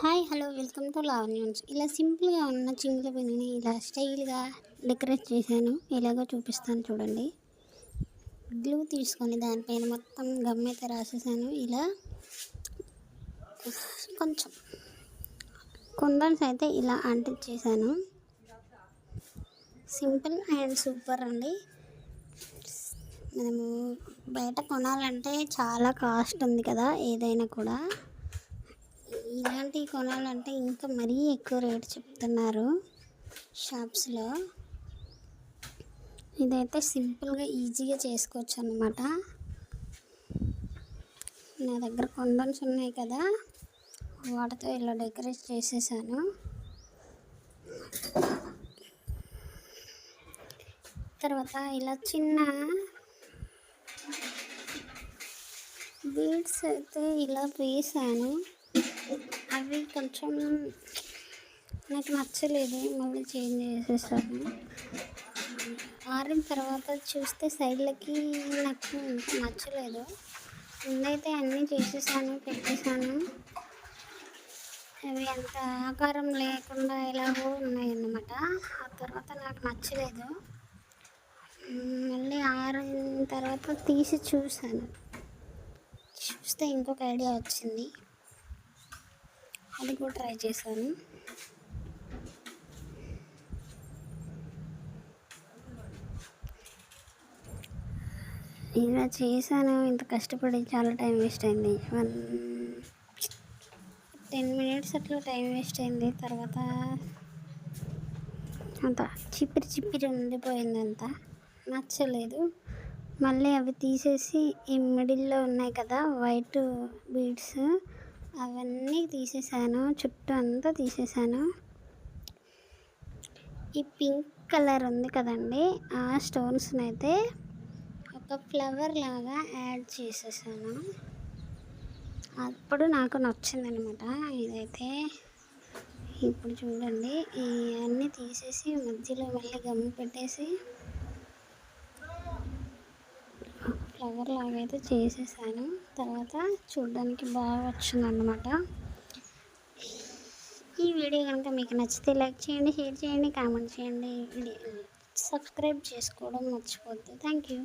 Hi hello welcome to Lavanya's ఇలా సింపుల్గా ఉన్న చింగుల పిండిని ఇలా స్టైల్గా డెకరేట్ చేశాను. ఇలాగో చూపిస్తాను చూడండి. గ్లూ తీసుకొని దానిపైన మొత్తం గమ్ అయితే రాసేసాను. ఇలా కొంచెం కుందన్స్ అయితే ఇలా అంటించేసాను సింపుల్ అండ్ సూపర్ అండి. మనము బయట కొనాలంటే చాలా కాస్ట్ ఉంది కదా ఏదైనా కూడా. ఇలాంటివి కొనాలంటే ఇంకా మరీ ఎక్కువ రేట్ చెప్తున్నారు షాప్స్లో. ఇదైతే సింపుల్గా ఈజీగా చేసుకోవచ్చు అనమాట నా దగ్గర కొండన్స్ ఉన్నాయి కదా వాటితో ఇలా డెకరేట్ చేసేసాను. తర్వాత ఇలా చిన్న బీడ్స్ అయితే ఇలా వేసాను. కొంచెం నాకు నచ్చలేదు. మళ్ళీ చేంజ్ చేసేసాను ఆరిన తర్వాత చూస్తే సైడ్లకి నాకు నచ్చలేదు. ముందైతే అన్నీ చేసేసాను పెట్టేశాను. అవి అంత ఆకారం లేకుండా ఎలాగో ఉన్నాయన్నమాట. ఆ తర్వాత నాకు నచ్చలేదు. మళ్ళీ ఆరిన తర్వాత తీసి చూశాను. చూస్తే ఇంకొక ఐడియా వచ్చింది. అది కూడా ట్రై చేశాను. ఇలా చేశాను ఇంత కష్టపడి చాలా టైం వేస్ట్ అయింది. వన్ టెన్ మినిట్స్ అట్లా టైం వేస్ట్ అయింది. తర్వాత అంత చిప్పిరి చిప్పిరి ఉండిపోయింది అంతా నచ్చలేదు. మళ్ళీ అవి తీసేసి ఈ మిడిల్లో ఉన్నాయి కదా వైట్ బీడ్స్ అవన్నీ తీసేసాను చుట్టూ అంతా తీసేసాను. ఈ పింక్ కలర్ ఉంది కదండి ఆ స్టోన్స్ని అయితే ఒక ఫ్లవర్ లాగా యాడ్ చేసేసాను. అప్పుడు నాకు నచ్చిందనమాట ఇదైతే. ఇప్పుడు చూడండి ఇవన్నీ తీసేసి మధ్యలో మళ్ళీ గమ్ము పెట్టేసి ఫ్లవర్ లాగా అయితే చేసేసాను. తర్వాత చూడడానికి బాగా వచ్చిందన్నమాట. ఈ వీడియో కనుక మీకు నచ్చితే లైక్ చేయండి షేర్ చేయండి కామెంట్ చేయండి. సబ్స్క్రైబ్ చేసుకోవడం మర్చిపోద్దు థ్యాంక్ యూ